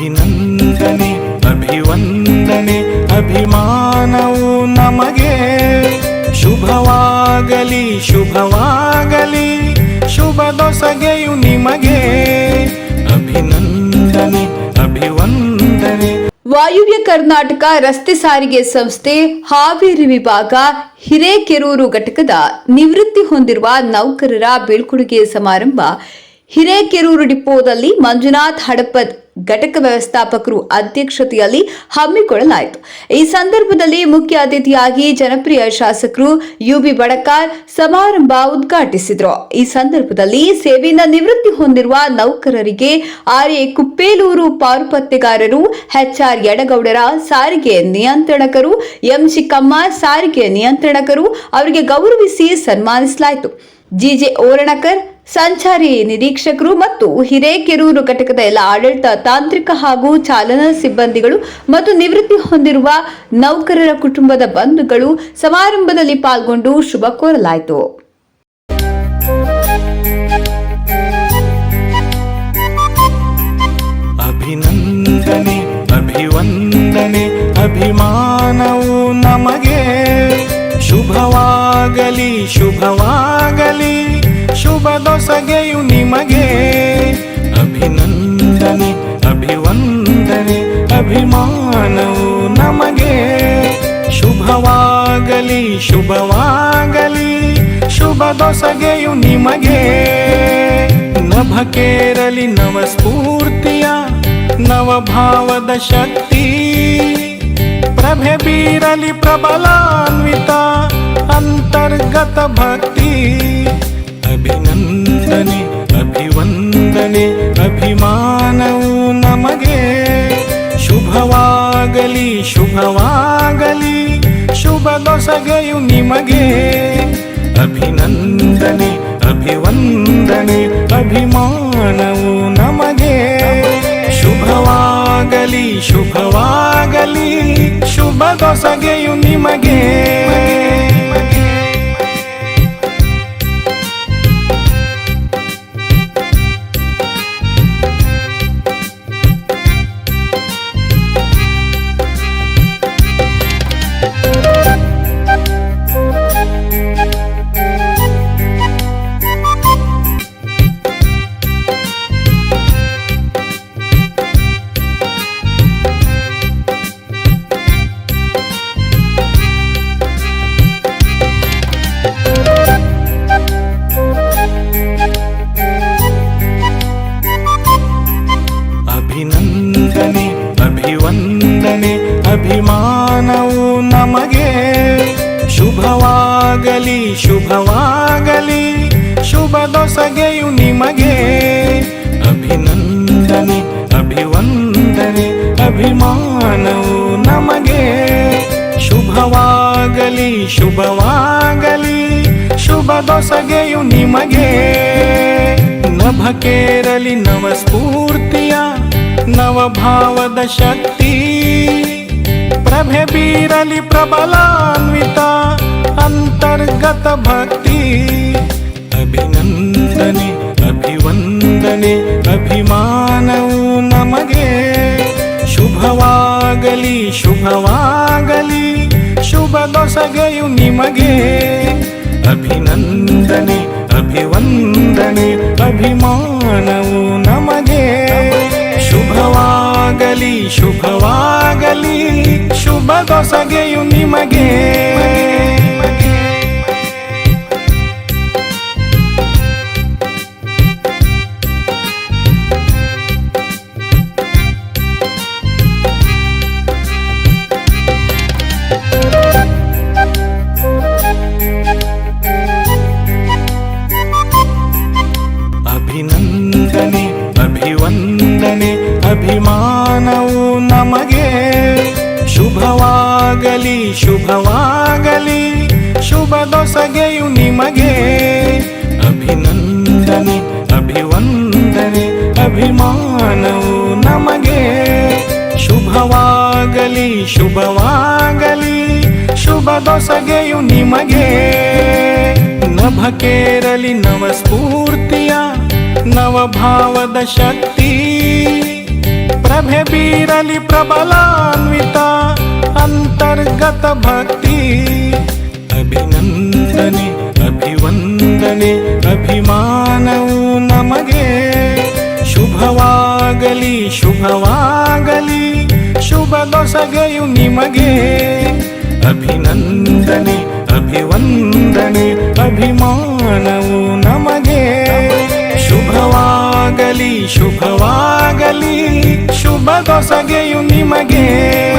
ಅಭಿನಂದನೆ, ಅಭಿವಂದನೆ, ಅಭಿಮಾನವು ನಮಗೆ. ಶುಭವಾಗಲಿ ಶುಭವಾಗಲಿ, ಶುಭ ದೊಸಗೆಯು ನಿಮಗೆ. ಅಭಿನಂದನೆ, ಅಭಿವಂದನೆ. ವಾಯುವ್ಯ ಕರ್ನಾಟಕ ರಸ್ತೆ ಸಾರಿಗೆ ಸಂಸ್ಥೆ ಹಾವೇರಿ ವಿಭಾಗ ಹಿರೇಕೆರೂರು ಘಟಕದ ನಿವೃತ್ತಿ ಹೊಂದಿರುವ ನೌಕರರ ಬೀಳ್ಕೊಡುಗೆ ಸಮಾರಂಭ ಹಿರೇಕೆರೂರು ಡಿಪೋದಲ್ಲಿ ಮಂಜುನಾಥ್ ಹಡಪದ್ ಘಟಕ ವ್ಯವಸ್ಥಾಪಕರು ಅಧ್ಯಕ್ಷತೆಯಲ್ಲಿ ಹಮ್ಮಿಕೊಳ್ಳಲಾಯಿತು. ಈ ಸಂದರ್ಭದಲ್ಲಿ ಮುಖ್ಯ ಅತಿಥಿಯಾಗಿ ಜನಪ್ರಿಯ ಶಾಸಕರು ಯುಬಿ ಬಡಕಾರ್ ಸಮಾರಂಭ ಉದ್ಘಾಟಿಸಿದರು. ಈ ಸಂದರ್ಭದಲ್ಲಿ ಸೇವೆಯಿಂದ ನಿವೃತ್ತಿ ಹೊಂದಿರುವ ನೌಕರರಿಗೆ ಆರ್ಯ ಕುಪ್ಪೇಲೂರು ಪಾರುಪತ್ತೆಗಾರರು ಎಚ್ಆರ್ ಯಡಗೌಡರ ಸಾರಿಗೆ ನಿಯಂತ್ರಣಕರು ಎಂ ಚಿಕ್ಕಮ್ಮ ಸಾರಿಗೆ ನಿಯಂತ್ರಣಕರು, ಅವರಿಗೆ ಗೌರವಿಸಿ ಸನ್ಮಾನಿಸಲಾಯಿತು. ಜಿಜೆ ಓರಣಕರ್ ಸಂಚಾರಿ ನಿರೀಕ್ಷಕರು ಮತ್ತು ಹಿರೇಕೆರೂರು ಘಟಕದ ಎಲ್ಲ ಆಡಳಿತ, ತಾಂತ್ರಿಕ ಹಾಗೂ ಚಾಲನಾ ಸಿಬ್ಬಂದಿಗಳು ಮತ್ತು ನಿವೃತ್ತಿ ಹೊಂದಿರುವ ನೌಕರರ ಕುಟುಂಬದ ಬಂಧುಗಳು ಸಮಾರಂಭದಲ್ಲಿ ಪಾಲ್ಗೊಂಡು ಶುಭ ಕೋರಲಾಯಿತು. ಅಭಿನಂದನೆ, ಅಭಿವಂದನೆ, ಅಭಿಮಾನವು ನಮಗೆ. ಶುಭವಾಗಲಿ ಶುಭವಾಗಲಿ ಶುಭ ದೊಸಗೆಯು ನಿಮಗೆ. ಅಭಿನಂದನೆ, ಅಭಿವಂದನೆ, ಅಭಿಮಾನವು ನಮಗೆ. ಶುಭವಾಗಲಿ ಶುಭವಾಗಲಿ, ಶುಭ ದೊಸಗೆಯು ನಿಮಗೆ. ನಭಕೇರಲಿ ನವ ಸ್ಫೂರ್ತಿಯ ನವಭಾವದ ಶಕ್ತಿ. ಪ್ರಭೆ ಬೀರಲಿ ಪ್ರಬಲಾನ್ವಿತ, ಅಂತರ್ಗತ ಭಕ್ತಿ. ಅಭಿನಂದನೆ ಅಭಿವಂದನೆ, ಅಭಿಮಾನವು ನಮಗೆ. ಶುಭವಾಗಲಿ ಶುಭವಾಗಲಿ, ಶುಭ ದೊಸಗೆಯು ನಿಮಗೆ. ಅಭಿನಂದನೆ, ಅಭಿವಂದನೆ, ಅಭಿಮಾನವು ನಮಗೆ. ಶುಭವಾಗಲಿ ಶುಭವಾಗಲಿ, ಶುಭ ದೊಸಗೆಯು ನಿಮಗೆ. ಶುಭವಾಗಲಿ ಶುಭವಾಗಲಿ, ಶುಭ ದೊಸಗೆಯು ನಿಮಗೆ. ಅಭಿನಂದನೆ, ಅಭಿವಂದನೆ, ಅಭಿಮಾನವು ನಮಗೆ. ಶುಭವಾಗಲಿ ಶುಭವಾಗಲಿ, ಶುಭ ದೊಸಗೆಯು ನಿಮಗೆ. ನಭಕೇರಲಿ ನವ ಸ್ಫೂರ್ತಿಯ ನವಭಾವದ ಶಕ್ತಿ. ಪ್ರಭೆ ಬೀರಲಿ ಪ್ರಬಲಾನ್ವಿತ ಅಂತರ್ಗತ ಭಕ್ತಿ ಅಭಿನಂದನೆ, ಅಭಿವಂದನೆ, ಅಭಿಮಾನವು ನಮಗೆ. ಶುಭವಾಗಲಿ ಶುಭವಾಗಲಿ, ಶುಭ ದೊಸಗೆಯು ನಿಮಗೆ. ಅಭಿನಂದನೆ, ಅಭಿವಂದನೆ, ಅಭಿಮಾನವು ನಮಗೆ. ಶುಭವಾಗಲಿ ಶುಭವಾಗಲಿ, ಶುಭ ದೊಸಗೆಯು ನಿಮಗೆ. ಶುಭವಾಗಲಿ ಶುಭವಾಗಲಿ, ಶುಭ ದೊಸಗೆಯು ನಿಮಗೆ. ಅಭಿನಂದನೆ, ಅಭಿವಂದನೆ, ಅಭಿಮಾನವು ನಮಗೆ. ಶುಭವಾಗಲಿ ಶುಭವಾಗಲಿ, ಶುಭ ದೊಸಗೆಯು ನಿಮಗೆ. ನಭಕೇರಲಿ ನವ ಸ್ಫೂರ್ತಿಯ ನವಭಾವದ ಶಕ್ತಿ. ಪ್ರಭೆ ಬೀರಲಿ ಪ್ರಬಲಾನ್ವಿತ ಅಂತರ್ಗತ ಭಕ್ತಿ. ಅಭಿನಂದನೆ, ಅಭಿವಂದನೆ, ಅಭಿಮಾನವು ನಮಗೆ. ಶುಭವಾಗಲಿ ಶುಭವಾಗಲಿ, ಶುಭ ದೊಸಗೆಯು ನಿಮಗೆ. ಅಭಿನಂದನೆ, ಅಭಿವಂದನೆ, ಅಭಿಮಾನವು ನಮಗೆ. ಶುಭವಾಗಲಿ ಶುಭವಾಗಲಿ, ಶುಭ ದೊಸಗೆಯು ನಿಮಗೆ.